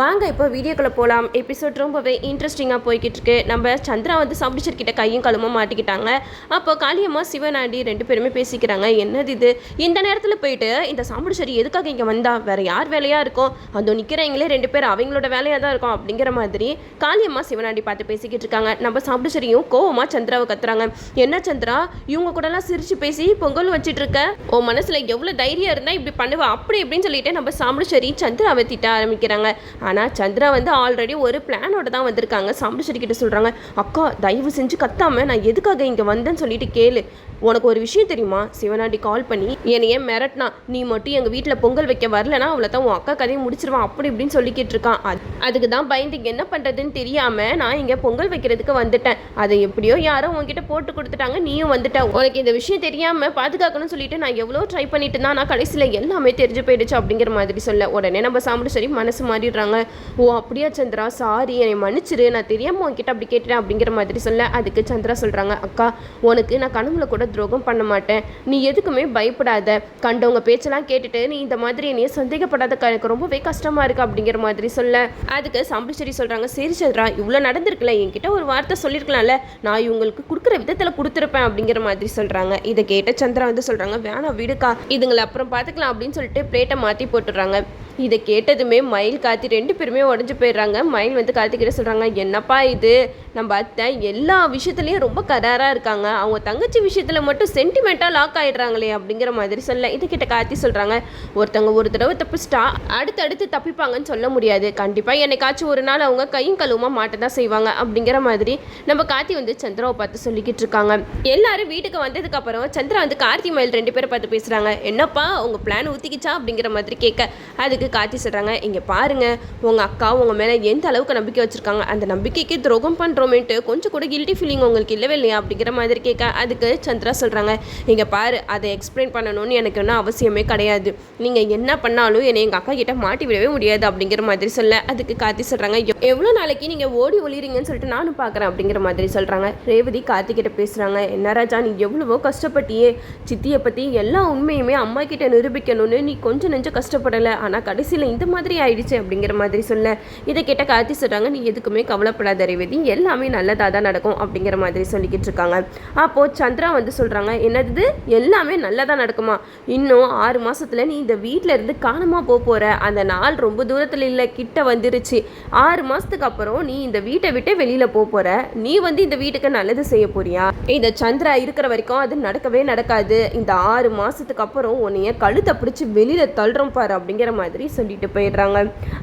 வாங்க இப்போ வீடியோக்குள்ளே போகலாம் எபிசோட் ரொம்பவே இன்ட்ரெஸ்டிங்காக போய்கிட்டு இருக்கு நம்ம சந்திரா வந்து சப்டிச்சர்கிட்ட கையும் கழுமா மாட்டிக்கிட்டாங்க. அப்போ காளியம்மா சிவனாண்டி ரெண்டு பேருமே பேசிக்கிறாங்க. என்னது இது? இந்த நேரத்தில் போயிட்டு இந்த சாம்பிடிச்சரி எதுக்காக இங்கே வந்தா? வேற யார் வேலையாக இருக்கும்? அதோ நிற்கிறவங்களே ரெண்டு பேர் அவங்களோட வேலையாக தான் இருக்கும் அப்படிங்கிற மாதிரி காளியம்மா சிவனாண்டி பார்த்து பேசிக்கிட்டு இருக்காங்க நம்ம சாம்பிடிச்சரியும் கோவமாக சந்திராவை கத்துறாங்க. என்ன சந்திரா இவங்க கூடலாம் சிரிச்சு பேசி பொங்கல் வச்சுட்டு இருக்க உன் மனசில் எவ்வளோ தைரியம் இருந்தால் இப்படி பண்ணுவ? அப்படி இப்படின்னு சொல்லிட்டு நம்ம சாம்பிடுச்சேரி சந்திராவை திட்ட ஆரம்பிக்கிறாங்க. ஆனால் சந்திரா வந்து ஆல்ரெடி ஒரு பிளானோட தான் வந்திருக்காங்க. சாம்பிடுச்சேரி கிட்ட சொல்கிறாங்க அக்கா தயவு செஞ்சு கத்தாமல் நான் எதுக்காக இங்கே வந்தேன்னு சொல்லிட்டு கேளு. உனக்கு ஒரு விஷயம் தெரியுமா? சிவனாண்டி கால் பண்ணி என்னைய மிரட்டினா? நீ மட்டும் எங்கள் வீட்டில் பொங்கல் வைக்க வரலனா அவளை தான் உன் அக்கா கதையை முடிச்சிருவான். அப்படி இப்படின்னு சொல்லிக்கிட்டு இருக்கான் அதுக்கு தான் பயந்து என்ன பண்ணுறதுன்னு தெரியாமல் நான் இங்கே பொங்கல் வைக்கிறதுக்கு வந்துட்டேன். அதை எப்படியோ யாரோ உன்கிட்ட போட்டு கொடுத்துட்டாங்க நீயும் வந்துட்ட. உனக்கு இந்த விஷயம் தெரியாமல் பாதுகாக்கணும்னு சொல்லிட்டு நான் எவ்வளோ ட்ரை பண்ணிட்டு தான் நான் கடைசியில் எல்லாமே தெரிஞ்சு போயிடுச்சு அப்படிங்கிற மாதிரி சொல்ல. உடனே நம்ம சாப்பிட்டு சரி மனசு மாறிடுறாங்க. ஓ அப்படியா சந்திரா? சாரி என்னை மன்னிச்சிரு. நான் தெரியாமல் உன்கிட்ட அப்படி கேட்டுட்டேன் அப்படிங்கிற மாதிரி சொல்ல அதுக்கு சந்திரா சொல்கிறாங்க அக்கா உனக்கு நான் கனவுல கூட துரோகம் பண்ண மாட்டேன். நீ எதுக்குமே பயப்படாத. கண்டவங்க பேச்செல்லாம் கேட்டுட்டு நீ இந்த மாதிரி என்னைய சந்தேகப்படாத. எனக்கு ரொம்பவே கஷ்டமாக இருக்கு அப்படிங்கிற மாதிரி சொல்ல அதுக்கு சாம்பிச்சேரி சொல்கிறாங்க சரி சந்திரா இவ்வளோ நடந்திருக்குல்ல. என்கிட்ட ஒரு வார்த்தை சொல்லியிருக்கலாம்ல நான் இவங்களுக்கு கொடுக்குற விதத்தில் கொடுத்துருப்பேன் அப்படிங்கிற மாதிரி சொல்கிறாங்க இதை கேட்ட சந்திரா வந்து சொல்கிறாங்க வேணாம் வீடுக்கா. இதுங்களை அப்புறம் பார்த்துக்கலாம் அப்படின்னு சொல்லிட்டு பிளேட்டை மாற்றி போட்டுடுறாங்க. இதை கேட்டதுமே மயில் காத்தி ரெண்டு பேருமே உடஞ்சு போயிடுறாங்க. மயில் வந்து கார்த்திகிட்ட சொல்கிறாங்க என்னப்பா இது? நம்ம அத்தை எல்லா விஷயத்துலையும் ரொம்ப கராராக இருக்காங்க. அவங்க தங்கச்சி விஷயத்தில் மட்டும் சென்டிமெண்ட்டாக லாக் ஆயிடுறாங்களே அப்படிங்கிற மாதிரி சொல்ல இது கிட்ட கார்த்தி சொல்கிறாங்க ஒருத்தவங்க ஒரு தடவை தப்பிச்சிட்டா அடுத்தடுத்து தப்பிப்பாங்கன்னு சொல்ல முடியாது. கண்டிப்பாக என்னைக்காச்சும் ஒரு நாள் அவங்க கையும் கழுவுமா மாட்ட தான் செய்வாங்க அப்படிங்கிற மாதிரி நம்ம கார்த்தி வந்து சந்திராவை பார்த்து சொல்லிக்கிட்டு இருக்காங்க. எல்லாரும் வீட்டுக்கு வந்ததுக்கப்புறம் சந்திரா வந்து கார்த்தி மயில் ரெண்டு பேரை பார்த்து பேசுகிறாங்க என்னப்பா உங்கள் பிளான் ஊற்றிக்கிச்சா அப்படிங்கிற மாதிரி கேட்க அதுக்கு கார்த்தி சொல்கிறாங்க இங்கே பாருங்கள் உங்கள் அக்கா உங்கள் மேலே எந்த அளவுக்கு நம்பிக்கை வச்சுருக்காங்க? அந்த நம்பிக்கைக்கு துரோகம் பண்ணுறோமேன்ட்டு கொஞ்சம் கூட கில்ட்டி ஃபீலிங் உங்களுக்கு இல்லவே இல்லையா? அப்படிங்கிற மாதிரி கேட்க அதுக்கு சந்திரா சொல்கிறாங்க இங்கே பாரு அதை எக்ஸ்பிளைன் பண்ணணும்னு எனக்கு ஒன்றும் அவசியமே கிடையாது. நீங்கள் என்ன பண்ணாலும் என்னை எங்கள் அக்கா கிட்ட மாட்டி விடவே முடியாது அப்படிங்கிற மாதிரி சொல்ல அதுக்கு காத்தி சொல்கிறாங்க எவ்வளோ நாளைக்கு நீங்கள் ஓடி ஒளிறீங்கன்னு சொல்லிட்டு நானும் பார்க்குறேன் அப்படிங்கிற மாதிரி சொல்கிறாங்க ரேவதி கார்த்திகிட்ட பேசுகிறாங்க என்ன ராஜா நீ எவ்வளவோ கஷ்டப்பட்டியே. சித்தியை பற்றி எல்லா உண்மையுமே அம்மா கிட்ட நிரூபிக்கணும்னு நீ கொஞ்சம் நெஞ்சம் கஷ்டப்படலை. ஆனால் கடைசியில் இந்த மாதிரி ஆயிடுச்சு அப்படிங்கிற மாதிரி சொல்ல இதை கேட்ட கார்த்தி சொல்கிறாங்க நீ எதுக்குமே கவலைப்படாத ரேவதி எல்லாமே நல்லதாக தான் நடக்கும் அப்படிங்கிற மாதிரி சொல்லிக்கிட்டு இருக்காங்க. அப்போது சந்திரா வந்து சொல்கிறாங்க என்னது? எல்லாமே நல்லதாக நடக்குமா? இன்னும் ஆறு மாதத்தில் நீ இந்த வீட்டில் இருந்து காணாம போக போகிற அந்த நாள் ரொம்ப தூரத்தில் இல்லை கிட்ட வந்துருச்சு. ஆறு மாதத்துக்கு அப்புறம் நீ இந்த வீட்டை விட்டு வெளியில் போக போகிற நீ வந்து இந்த வீட்டுக்கு நல்லது செய்ய போறியா? இந்த சந்திரா இருக்கிற வரைக்கும் அது நடக்கவே நடக்காது. இந்த ஆறு மாதத்துக்கு அப்புறம் உன்னைய கழுத்தை பிடிச்சி வெளியில் தள்ளுறோம் பாரு அப்படிங்கிற மாதிரி சொல்லிட்டு போயிடுறாங்க.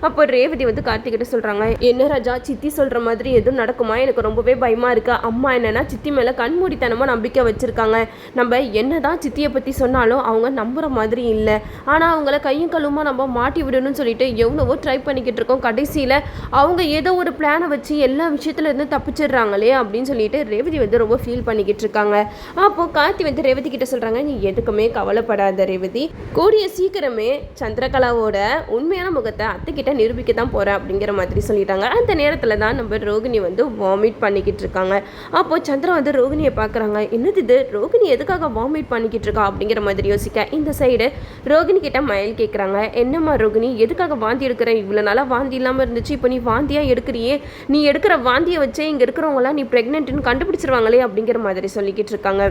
அப்போ ரேவதி வந்து கார்த்திகிட்ட சொல்கிறாங்க என்ன ராஜா சித்தி சொல்கிற மாதிரி எதுவும் நடக்குமா? எனக்கு ரொம்பவே பயமாக இருக்கு. அம்மா என்னன்னா சித்தி மேலே கண்மூடித்தனமாக நம்பிக்கை வச்சுருக்காங்க. நம்ம என்னதான் சித்தியை பற்றி சொன்னாலும் அவங்க நம்புகிற மாதிரி இல்லை. ஆனால் அவங்கள கையும் கழுவுமா நம்ம மாட்டி விடணும்னு சொல்லிட்டு எவ்வளவோ ட்ரை பண்ணிக்கிட்டு இருக்கோம். கடைசியில் அவங்க ஏதோ ஒரு பிளானை வச்சு எல்லா விஷயத்துல இருந்து தப்பிச்சிடுறாங்களே அப்படின்னு சொல்லிட்டு ரேவதி வந்து ரொம்ப ஃபீல் பண்ணிக்கிட்டு இருக்காங்க. அப்போ கார்த்தி வந்து ரேவதி கிட்ட சொல்கிறாங்க நீ எதுக்குமே கவலைப்படாத ரேவதி. கூடிய சீக்கிரமே சந்திரகலாவோட உண்மையான முகத்தை அத்தைக்கிட்ட நிரூபிக்க தான் போகிறேன் அப்படிங்கிற மாதிரி சொல்லிட்டாங்க. அந்த நேரத்தில் தான் நம்ம ரோகிணி வந்து வாமிட் பண்ணிக்கிட்டு இருக்காங்க. அப்போ சந்திரா வந்து ரோகிணியை பார்க்குறாங்க. என்னது இது? ரோகிணி எதுக்காக வாமிட் பண்ணிக்கிட்டு இருக்கா அப்படிங்கிற மாதிரி யோசிக்க இந்த சைடு ரோகிணி கிட்ட மயில் கேட்குறாங்க என்னம்மா ரோகிணி எதுக்காக வாந்தி எடுக்கிற? இவ்வளோ நாளாக வாந்தி இல்லாமல் இருந்துச்சு. இப்போ நீ வாந்தியாக எடுக்கிறியே? நீ எடுக்கிற வாந்தியை வச்சே இங்கே இருக்கிறவங்களாம் நீ ப்ரெக்னென்ட்னு கண்டுபிடிச்சிருவாங்களே அப்படிங்கிற மாதிரி சொல்லிக்கிட்டு இருக்காங்க.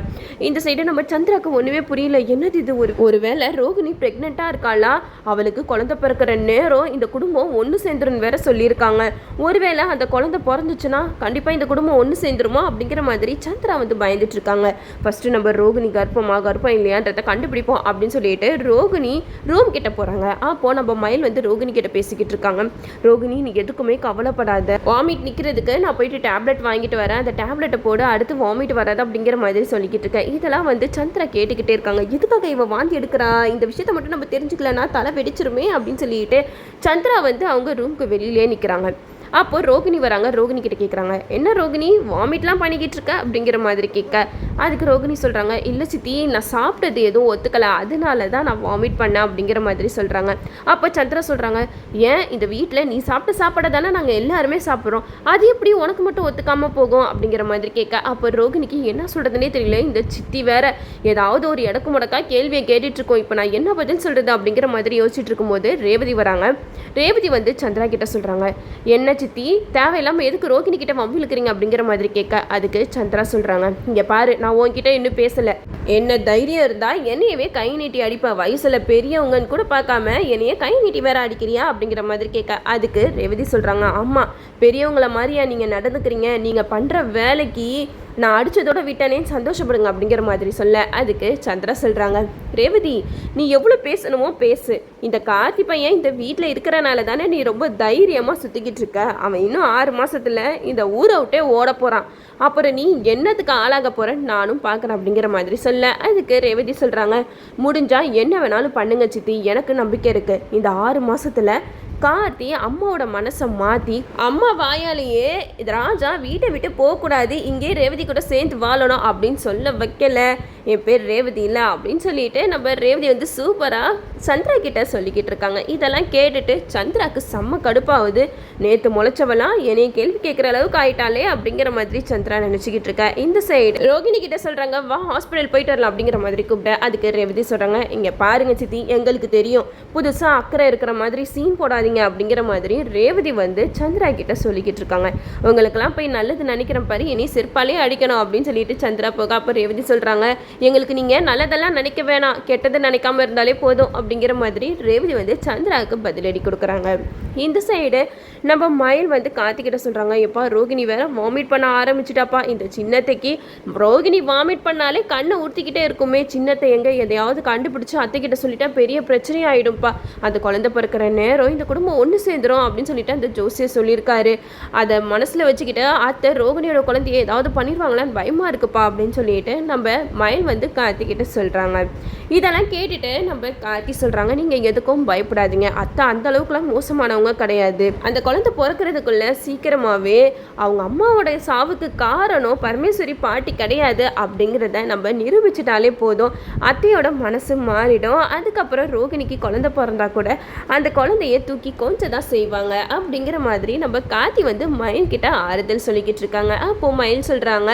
இந்த சைடு நம்ம சந்திராக்கு ஒன்றுமே புரியல. என்னது இது? ஒரு ஒருவேளை ரோகிணி ப்ரெக்னெண்ட்டாக இருக்காளா? அவளுக்கு குழந்தை பிறக்கிற நேரம் இந்த குடும்பம் ஒன்று சேர்ந்துருன்னு வேற சொல்லியிருக்காங்க. ஒருவேளை அந்த குழந்தை பிறந்துச்சுன்னா கண்டிப்பாக இந்த குடும்பம் ஒன்று சேர்ந்துருமா அப்படிங்கிற மாதிரி சந்திரா வந்து பயந்துட்டு இருக்காங்க. ஃபர்ஸ்ட் நம்ம ரோகிணி கர்ப்பமா கர்ப்பம் இல்லையான்றதை கண்டுபிடிப்போம் அப்படின்னு சொல்லிட்டு ரோகிணி ரூம் கிட்ட போகிறாங்க அப்போ நம்ம மயில் வந்து ரோகிணி கிட்ட பேசிக்கிட்டு இருக்காங்க. ரோகிணி நீ எதுக்குமே கவலைப்படாத. வாமிட் நிற்கிறதுக்கு நான் போயிட்டு டேப்லெட் வாங்கிட்டு வரேன். அந்த டேப்லெட்டை போடு அடுத்து வாமிட் வராது அப்படிங்கிற மாதிரி சொல்லிக்கிட்டு இருக்கேன். இதெல்லாம் வந்து சந்திரா கேட்டுக்கிட்டே இருக்காங்க. எதுக்காக இவ வாந்தி எடுக்கிறா? இந்த விஷயத்த மட்டும் நம்ம தெரிஞ்சுக்கலன்னா தலை வெடிச்சிருமே அப்படின்னு சொல்லிட்டு சந்திரா வந்து அவங்க ரூமுக்கு வெளியிலே நிற்கிறாங்க அப்போ ரோகிணி வராங்க. ரோகிணி கிட்ட கேட்குறாங்க என்ன ரோகிணி? வாமிட்லாம் பண்ணிக்கிட்டு இருக்க அப்படிங்கிற மாதிரி கேட்க. அதுக்கு ரோகிணி சொல்கிறாங்க இல்லை சித்தி நான் சாப்பிட்டது எதுவும் ஒத்துக்கலை. அதனால தான் நான் வாமிட் பண்ணேன். அப்படிங்கிற மாதிரி சொல்கிறாங்க அப்போ சந்திரா சொல்கிறாங்க ஏன்? இந்த வீட்டில் நீ சாப்பிட்ட சாப்பாடை தானே நாங்கள் எல்லாருமே சாப்பிட்றோம். அது எப்படி உனக்கு மட்டும் ஒத்துக்காமல் போகும்? அப்படிங்கிற மாதிரி கேட்க. அப்போ ரோகிணிக்கு என்ன சொல்கிறதுனே தெரியல. இந்த சித்தி வேற ஏதாவது ஒரு இடக்கு முடக்கா கேள்வியை கேட்டுட்ருக்கோம் இப்போ நான் என்ன பதில் சொல்கிறது அப்படிங்கிற மாதிரி யோசிச்சுட்டு இருக்கும்போது ரேவதி வராங்க. ரேவதி வந்து சந்திரா கிட்ட சொல்கிறாங்க என்ன சித்தி தேவையில்லாமல் எதுக்கு ரோகிணி கிட்ட வம்பு இழுக்கிறீங்க அப்படிங்கிற மாதிரி கேட்க அதுக்கு சந்திரா சொல்கிறாங்க இங்கே பாரு நான் உன்கிட்ட இன்னும் பேசலை. என்ன தைரியம் இருந்தால் என்னையவே கை நீட்டி அடிப்பேன் வயசில் பெரியவங்கன்னு கூட பார்க்காம என்னைய கை நீட்டி வேற அடிக்கிறியா அப்படிங்கிற மாதிரி கேட்க அதுக்கு ரேவதி சொல்கிறாங்க ஆமாம் பெரியவங்கள மாதிரியா நீங்கள் நடந்துக்கிறீங்க. நீங்கள் பண்ணுற வேலைக்கு நான் அடித்ததோட விட்டனேன்னு சந்தோஷப்படுங்க அப்படிங்கிற மாதிரி சொல்ல. அதுக்கு சந்திரா சொல்கிறாங்க ரேவதி நீ எவ்வளோ பேசணுமோ பேசு. இந்த கார்த்தி பையன் இந்த வீட்டில் இருக்கிறனால தானே நீ ரொம்ப தைரியமாக சுற்றிக்கிட்டு இருக்க. அவன் இன்னும் ஆறு மாதத்தில் இந்த ஊரை விட்டே ஓட போகிறான் அப்புறம் நீ என்னத்துக்கு ஆளாக போகிறேன்னு நானும் பார்க்குறேன் அப்படிங்கிற மாதிரி சொல்ல. அதுக்கு ரேவதி சொல்கிறாங்க முடிஞ்சால் என்ன வேணாலும் பண்ணுங்க சித்தி. எனக்கு நம்பிக்கை இருக்குது இந்த ஆறு மாதத்தில் கார்த்தி அம்மாவோட மனசை மாற்றி அம்மா வாயாலேயே ராஜா வீட்டை விட்டு போகக்கூடாது இங்கே ரேவதி கூட சேர்ந்து வாழணும் அப்படின்னு சொல்ல வைக்கல. என் பேர் ரேவதி இல்லை அப்படின்னு சொல்லிட்டு நம்ம ரேவதி வந்து சூப்பராக சந்திரா கிட்ட சொல்லிக்கிட்டு இருக்காங்க. இதெல்லாம் கேட்டுட்டு சந்திராக்கு செம்ம கடுப்பாகுது. நேற்று முளைச்சவெல்லாம் என்னைய கேள்வி கேட்குற அளவுக்கு ஆயிட்டாலே அப்படிங்கிற மாதிரி சந்திரா நினச்சிக்கிட்டு இருக்கா. இந்த சைடு ரோகிணி கிட்ட சொல்கிறாங்க வா ஹாஸ்பிட்டல் போயிட்டு வரலாம் அப்படிங்கிற மாதிரி கூப்பிட்ட. அதுக்கு ரேவதி சொல்கிறாங்க இங்கே பாருங்க சித்தி எங்களுக்கு தெரியும். புதுசாக அக்கறை இருக்கிற மாதிரி சீன் போடாதீங்க. அப்படிங்கிற மாதிரி ரேவதி வந்து சந்திரா கிட்ட சொல்லிக்கிட்டு இருக்காங்க. உங்களுக்கெல்லாம் போய் நல்லது நினைக்கிறேன் பாரு இனி செருப்பாலே அடிக்கணும் அப்படின்னு சொல்லிட்டு சந்திரா போக அப்போ ரேவதி சொல்கிறாங்க எங்களுக்கு நீங்கள் நல்லதெல்லாம் நினைக்க வேணாம் கெட்டது நினைக்காம இருந்தாலே போதும் அப்படிங்கிற மாதிரி ரேவதி வந்து சந்திராவுக்கு பதிலடி கொடுக்குறாங்க. இந்த சைடு நம்ம மயில் வந்து கார்த்திகிட்ட சொல்கிறாங்க எப்பா ரோகிணி வேற வாமிட் பண்ண ஆரம்பிச்சிட்டாப்பா. இந்த சின்னத்தைக்கு ரோகிணி வாமிட் பண்ணாலே கண்ணை ஊற்றிக்கிட்டே இருக்குமே சின்னத்தை எங்கே எதையாவது கண்டுபிடிச்சி அத்தைக்கிட்ட சொல்லிட்டா பெரிய பிரச்சனை ஆகிடும்ப்பா அந்த குழந்தை பிறக்கிற நேரம் இந்த குடும்பம் ஒன்று சேர்ந்துரும் அப்படின்னு சொல்லிட்டு அந்த ஜோசியர் சொல்லியிருக்காரு. அதை மனசில் வச்சுக்கிட்டு அத்தை ரோகிணியோட குழந்தைய ஏதாவது பண்ணிடுவாங்களான்னு பயமாக இருக்குப்பா அப்படின்னு சொல்லிட்டு நம்ம மயில் வந்து கார்த்திகிட்ட சொல்கிறாங்க இதெல்லாம் கேட்டுட்டு நம்ம கார்த்தி சொல்கிறாங்க நீங்கள் எதுக்கும் பயப்படாதீங்க. அத்தை அந்த அளவுக்குலாம் மோசமானவங்க கிடையாது. அந்த குழந்தை பிறக்கிறதுக்குள்ள சீக்கிரமாகவே அவங்க அம்மாவோடைய சாவுக்கு காரணம் பரமேஸ்வரி பாட்டி கிடையாது அப்படிங்கிறத நம்ம நிரூபிச்சிட்டாலே போதும். அத்தையோட மனசு மாறிடும். அதுக்கப்புறம் ரோகிணிக்கு குழந்தை பிறந்தா கூட அந்த குழந்தைய தூக்கி கொஞ்சம் தான் செய்வாங்க. அப்படிங்கிற மாதிரி நம்ம கார்த்தி வந்து மயில் கிட்ட ஆறுதல் சொல்லிக்கிட்டு இருக்காங்க. அப்போ மயில் சொல்கிறாங்க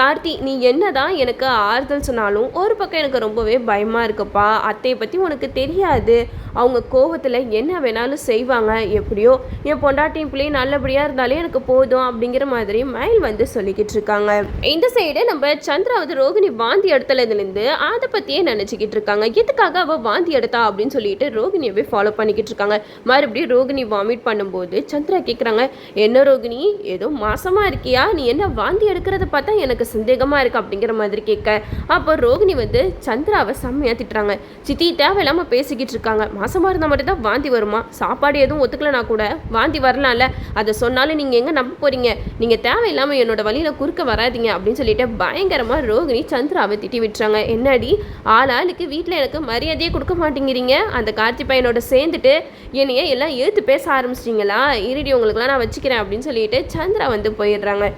கார்த்தி நீ என்னதான் எனக்கு ஆறுதல் சொன்னாலும் ஒரு பக்கம் எனக்கு ரொம்பவே பயமாக இருக்குப்பா. அத்தையை பற்றி உனக்கு தெரியாது. அவங்க கோவத்தில் என்ன வேணாலும் செய்வாங்க. எப்படியோ என் பொண்டாட்டியும் பிள்ளையும் நல்லபடியாக இருந்தாலே எனக்கு போதும் அப்படிங்கிற மாதிரி மயில் வந்து சொல்லிக்கிட்டு இருக்காங்க. இந்த சைடு நம்ம சந்திராவது ரோகிணி வாந்தி எடுத்ததுலேருந்து அதை பற்றியே நினச்சிக்கிட்டு இருக்காங்க. எதுக்காக அவள் வாந்தி எடுத்தா அப்படின்னு சொல்லிட்டு ரோகிணியவே ஃபாலோ பண்ணிக்கிட்டு இருக்காங்க. மறுபடியும் ரோகிணி வாமிட் பண்ணும்போது சந்திரா கேட்குறாங்க என்ன ரோகிணி? ஏதோ மாசமா இருக்கியா? நீ என்ன வாந்தி எடுக்கிறத பார்த்தா எனக்கு சந்தேகமாக இருக்கு அப்படிங்கிற மாதிரி கேட்க. அப்போ ரோகிணி வந்து சந்திராவை செம்மையாக திட்டுறாங்க. சித்தி தேவையில்லாமல் பேசிக்கிட்டு இருக்காங்க. மாசமாக இருந்தால் மட்டும் தான் வாந்தி வருமா? சாப்பாடு எதுவும் ஒத்துக்கலனா கூட வாந்தி வரலாம்ல. அதை சொன்னாலும் நீங்கள் எங்கே நம்ப போகிறீங்க நீங்கள் தேவையில்லாமல் என்னோட வழியில் குறுக்க வராதீங்க அப்படின்னு சொல்லிட்டு பயங்கரமாக ரோகிணி சந்திராவை திட்டி விட்டுறாங்க. என்னடி? ஆளாளுக்கு வீட்டில் எனக்கு மரியாதையே கொடுக்க மாட்டேங்கிறீங்க. அந்த கார்த்தி பையனோட சேர்ந்துட்டு என்னையே எல்லாம் எழுத்து பேச ஆரம்பிச்சிட்டிங்களா? இருடி உங்களுக்குலாம் நான் வச்சுக்கிறேன் அப்படின்னு சொல்லிட்டு சந்திரா வந்து போயிடுறாங்க.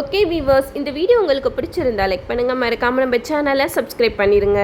ஓகே வீவர்ஸ் இந்த வீடியோ உங்களுக்கு பிடிச்சிருந்தா லைக் பண்ணுங்கள் மறக்காமல் நம்ம சேனலை சப்ஸ்கிரைப் பண்ணிடுங்க